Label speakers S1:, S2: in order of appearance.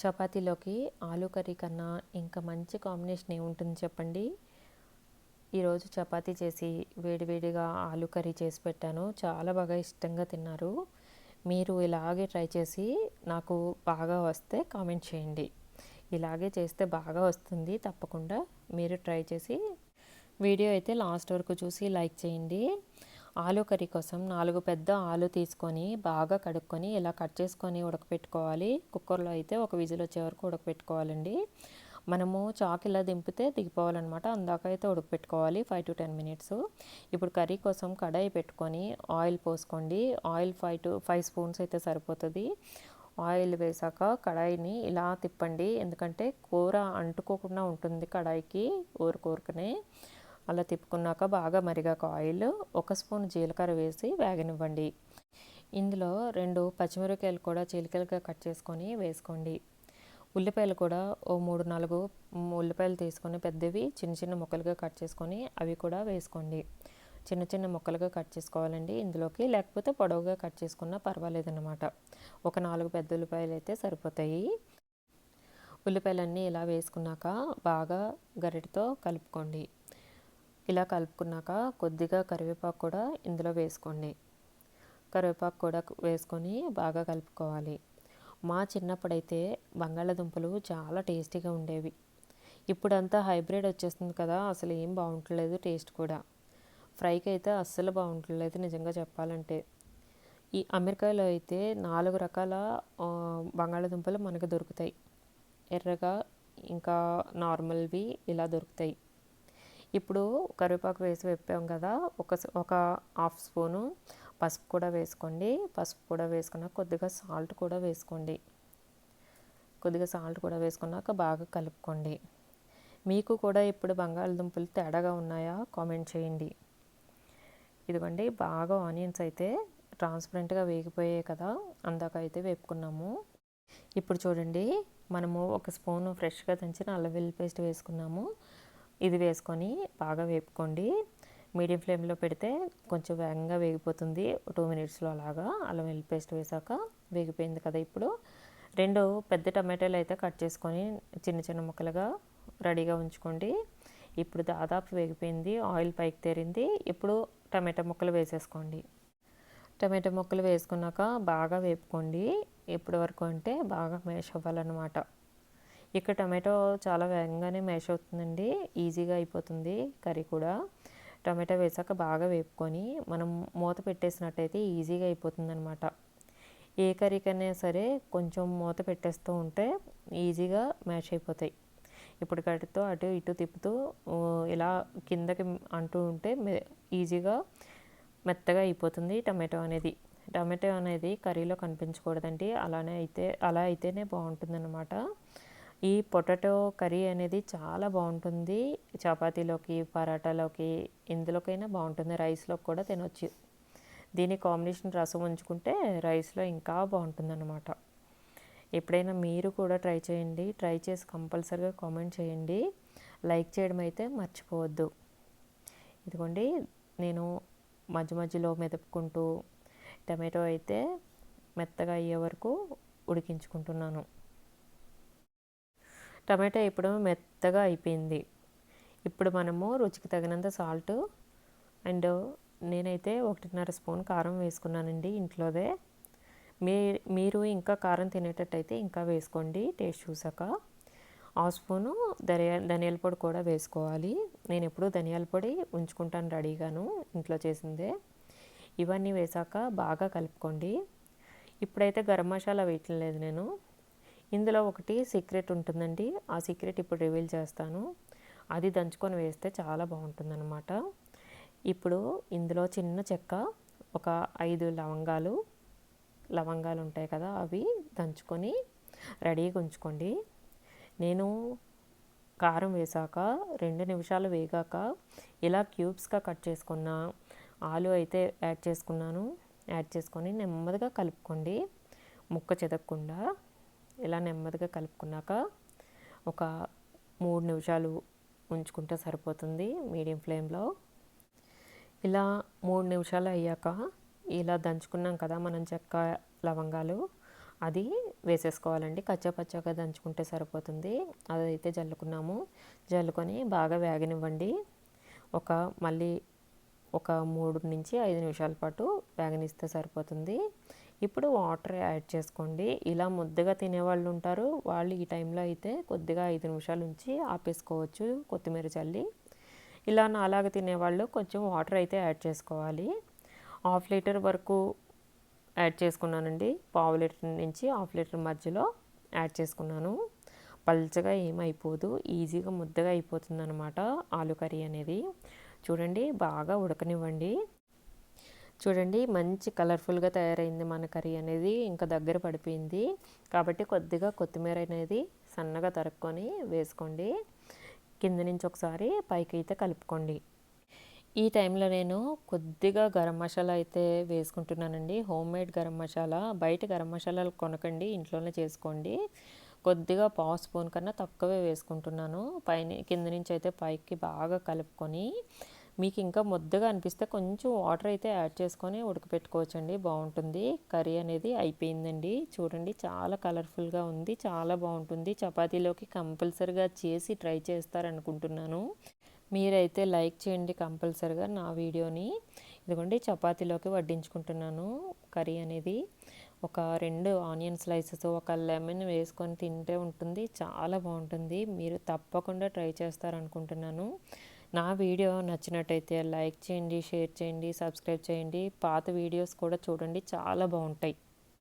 S1: చపాతీలోకి ఆలు కర్రీ కన్నా ఇంకా మంచి కాంబినేషన్ ఏముంటుంది చెప్పండి? ఈరోజు చపాతీ చేసి వేడివేడిగా ఆలు కర్రీ చేసి పెట్టాను. చాలా బాగా ఇష్టంగా తిన్నారు. మీరు ఇలాగే ట్రై చేసి నాకు బాగా వస్తే కామెంట్ చేయండి. ఇలాగే చేస్తే బాగా వస్తుంది. తప్పకుండా మీరు ట్రై చేసి వీడియో అయితే లాస్ట్ వరకు చూసి లైక్ చేయండి. ఆలు కర్రీ కోసం నాలుగు పెద్ద ఆలు తీసుకొని బాగా కడుక్కొని ఇలా కట్ చేసుకొని ఉడకపెట్టుకోవాలి. కుక్కర్లో అయితే ఒక విజిల్ వచ్చే వరకు ఉడకపెట్టుకోవాలండి. మనము చాక్ ఇలా దింపితే దిగిపోవాలన్నమాట. అందాక అయితే ఉడకపెట్టుకోవాలి ఫైవ్ టు టెన్ మినిట్స్. ఇప్పుడు కర్రీ కోసం కడాయి పెట్టుకొని ఆయిల్ పోసుకోండి. Oil five to five spoons అయితే సరిపోతుంది. ఆయిల్ వేసాక కడాయిని ఇలా తిప్పండి. ఎందుకంటే కూర అంటుకోకుండా ఉంటుంది కడాయికి ఊరుకూరుకనే. అలా తిప్పుకున్నాక బాగా మరిగాక ఆయిల్ ఒక స్పూన్ జీలకర్ర వేసి వేగనివ్వండి. ఇందులో రెండు పచ్చిమిరపకాయలు కూడా చీలికలుగా కట్ చేసుకొని వేసుకోండి. ఉల్లిపాయలు కూడా ఓ మూడు నాలుగు ఉల్లిపాయలు తీసుకొని పెద్దవి చిన్న చిన్న ముక్కలుగా కట్ చేసుకొని అవి కూడా వేసుకోండి. చిన్న చిన్న ముక్కలుగా కట్ చేసుకోవాలండి ఇందులోకి. లేకపోతే పొడవుగా కట్ చేసుకున్నా పర్వాలేదన్నమాట. ఒక నాలుగు పెద్ద ఉల్లిపాయలు అయితే సరిపోతాయి. ఉల్లిపాయలన్నీ ఇలా వేసుకున్నాక బాగా గరిటతో కలుపుకోండి. ఇలా కలుపుకున్నాక కొద్దిగా కరివేపాకు కూడా ఇందులో వేసుకోండి. కరివేపాకు కూడా వేసుకొని బాగా కలుపుకోవాలి. మా చిన్నప్పుడైతే బంగాళాదుంపలు చాలా టేస్టీగా ఉండేవి. ఇప్పుడంతా హైబ్రిడ్ వచ్చేస్తుంది కదా అసలు ఏం బాగుంటలేదు టేస్ట్ కూడా. ఫ్రైకి అయితే అస్సలు బాగుంటలేదు నిజంగా చెప్పాలంటే. ఈ అమెరికాలో అయితే నాలుగు రకాల బంగాళాదుంపలు మనకు దొరుకుతాయి. ఎర్రగా ఇంకా నార్మల్వి ఇలా దొరుకుతాయి. ఇప్పుడు కరివేపాకు వేసి వేపాం కదా ఒక ఒక హాఫ్ స్పూను పసుపు కూడా వేసుకోండి. పసుపు కూడా వేసుకున్నాక కొద్దిగా సాల్ట్ కూడా వేసుకోండి. కొద్దిగా సాల్ట్ కూడా వేసుకున్నాక బాగా కలుపుకోండి. మీకు కూడా ఇప్పుడు బంగాళదుంపలు తేడాగా ఉన్నాయా కామెంట్ చేయండి. ఇదిగోండి బాగా ఆనియన్స్ అయితే ట్రాన్స్పరెంట్గా వేగిపోయాయి కదా అందాక అయితే వేపుకున్నాము. ఇప్పుడు చూడండి మనము ఒక స్పూను ఫ్రెష్గా దంచిన అల్లం వెల్లుల్లి పేస్ట్ వేసుకున్నాము. ఇది వేసుకొని బాగా వేపుకోండి. మీడియం ఫ్లేమ్లో పెడితే కొంచెం వేగంగా వేగిపోతుంది. టూ మినిట్స్లో అలాగా అల్లం వెల్లుల్లి పేస్ట్ వేసాక వేగిపోయింది కదా ఇప్పుడు. రెండు పెద్ద టమాటాలు అయితే కట్ చేసుకొని చిన్న చిన్న ముక్కలుగా రెడీగా ఉంచుకోండి. ఇప్పుడు దాదాపు వేగిపోయింది. ఆయిల్ పైకి తేరింది. ఇప్పుడు టమాటా ముక్కలు వేసేసుకోండి. టమాటా ముక్కలు వేసుకున్నాక బాగా వేపుకోండి. ఎప్పటి వరకు అంటే బాగా మేష్ అవ్వాలన్నమాట. ఇక్కడ టమాటో చాలా వేగంగానే మ్యాష్ అవుతుందండి. ఈజీగా అయిపోతుంది కర్రీ కూడా. టమాటో వేసాక బాగా వేపుకొని మనం మూత పెట్టేసినట్టయితే ఈజీగా అయిపోతుంది అనమాట ఏ కర్రీకైనా సరే కొంచెం మూత పెట్టేస్తూ ఉంటే ఈజీగా మ్యాష్ అయిపోతాయి. ఇప్పుడు అటు ఇటు తిప్పుతూ ఇలా కిందకి అంటూ ఉంటే ఈజీగా మెత్తగా అయిపోతుంది టమాటో అనేది. టమాటో అనేది కర్రీలో కనిపించకూడదండి. అలానే అయితే అలా అయితేనే బాగుంటుందన్నమాట. ఈ పొటాటో కర్రీ అనేది చాలా బాగుంటుంది. చపాతీలోకి పరాటాలోకి ఇందులోకైనా బాగుంటుంది. రైస్లో కూడా తినొచ్చు. దీని కాంబినేషన్ రసం ఉంచుకుంటే రైస్లో ఇంకా బాగుంటుంది అనమాట ఎప్పుడైనా మీరు కూడా ట్రై చేయండి. ట్రై చేసి కంపల్సరిగా కామెంట్ చేయండి. లైక్ చేయడం అయితే మర్చిపోవద్దు. ఇదిగోండి నేను మధ్య మధ్యలో మెదుపుకుంటూ టమాటో అయితే మెత్తగా అయ్యే వరకు ఉడికించుకుంటున్నాను. టమాటా ఇప్పుడు మెత్తగా అయిపోయింది. ఇప్పుడు మనము రుచికి తగినంత సాల్ట్ అండ్ నేనైతే ఒకటిన్నర స్పూన్ కారం వేసుకున్నానండి ఇంట్లోదే. మీ మీరు ఇంకా కారం తినేటట్టయితే ఇంకా వేసుకోండి టేస్ట్ చూసాక. హాఫ్ స్పూను ధనియా ధనియాల పొడి కూడా వేసుకోవాలి. నేను ఎప్పుడూ ధనియాల పొడి ఉంచుకుంటాను రెడీగాను ఇంట్లో చేసిందే. ఇవన్నీ వేసాక బాగా కలుపుకోండి. ఇప్పుడైతే గరం మసాలా వేయట్లేదు నేను. ఇందులో ఒకటి సీక్రెట్ ఉంటుందండి. ఆ సీక్రెట్ ఇప్పుడు రివీల్ చేస్తాను. అది దంచుకొని వేస్తే చాలా బాగుంటుందన్నమాట. ఇప్పుడు ఇందులో చిన్న చెక్క ఒక ఐదు లవంగాలు లవంగాలు ఉంటాయి కదా అవి దంచుకొని రెడీగా ఉంచుకోండి. నేను కారం వేసాక రెండు నిమిషాలు వేగాక ఇలా క్యూబ్స్గా కట్ చేసుకున్న ఆలు అయితే యాడ్ చేసుకున్నాను. యాడ్ చేసుకొని నెమ్మదిగా కలుపుకోండి. ముక్క చెదక్కుండా. ఇలా నెమ్మదిగా కలుపుకున్నాక ఒక మూడు నిమిషాలు ఉంచుకుంటే సరిపోతుంది మీడియం ఫ్లేమ్లో. ఇలా మూడు నిమిషాలు అయ్యాక ఇలా దంచుకున్నాం కదా మనం చెక్క లవంగాలు అది వేసేసుకోవాలండి. కచ్చాపచ్చాగా దంచుకుంటే సరిపోతుంది. అదైతే జల్లుకున్నాము. జల్లుకొని బాగా వేగనివ్వండి. ఒక మళ్ళీ ఒక మూడు నుంచి ఐదు నిమిషాల పాటు వేగనిస్తే సరిపోతుంది. ఇప్పుడు వాటర్ యాడ్ చేసుకోండి. ఇలా ముద్దగా తినేవాళ్ళు ఉంటారు వాళ్ళు ఈ టైంలో అయితే కొద్దిగా ఐదు నిమిషాలు ఉంచి ఆపేసుకోవచ్చు కొత్తిమీర చల్లి. ఇలా నాలాగా తినేవాళ్ళు కొంచెం వాటర్ అయితే యాడ్ చేసుకోవాలి. హాఫ్ లీటర్ వరకు యాడ్ చేసుకున్నానండి. పావు లీటర్ నుంచి హాఫ్ లీటర్ మధ్యలో యాడ్ చేసుకున్నాను. పల్చగా ఏమైపోదు. ఈజీగా ముద్దగా అయిపోతుంది అనమాట ఆలు కర్రీ అనేది. చూడండి బాగా ఉడకనివ్వండి. చూడండి మంచి కలర్ఫుల్గా తయారైంది మన కర్రీ అనేది. ఇంకా దగ్గర పడిపోయింది. కాబట్టి కొద్దిగా కొత్తిమీర అనేది సన్నగా తరుక్కొని వేసుకోండి. కింద నుంచి ఒకసారి పైకి అయితే కలుపుకోండి. ఈ టైంలో నేను కొద్దిగా గరం మసాలా అయితే వేసుకుంటున్నానండి. Home made garam masala. బయట గరం మసాలాలు కొనకండి ఇంట్లోనే చేసుకోండి. కొద్దిగా పావు స్పూన్ కన్నా తక్కువే వేసుకుంటున్నాను. పైన కింద నుంచి అయితే పైకి బాగా కలుపుకొని మీకు ఇంకా ముద్దగా అనిపిస్తే కొంచెం వాటర్ అయితే యాడ్ చేసుకొని ఉడకపెట్టుకోవచ్చండి. బాగుంటుంది. కర్రీ అనేది అయిపోయిందండి. చూడండి చాలా కలర్ఫుల్గా ఉంది. చాలా బాగుంటుంది. చపాతీలోకి కంపల్సరిగా చేసి ట్రై చేస్తారనుకుంటున్నాను. మీరైతే లైక్ చేయండి కంపల్సరిగా నా వీడియోని. ఇదిగోండి చపాతీలోకి వడ్డించుకుంటున్నాను కర్రీ అనేది. ఒక రెండు ఆనియన్ స్లైసెస్ ఒక లెమన్ వేసుకొని తింటే ఉంటుంది. చాలా బాగుంటుంది. మీరు తప్పకుండా ట్రై చేస్తారనుకుంటున్నాను. నా వీడియో నచ్చినట్టయితే లైక్ చేయండి షేర్ చేయండి సబ్స్క్రైబ్ చేయండి. పాత వీడియోస్ కూడా చూడండి చాలా బాగుంటాయి.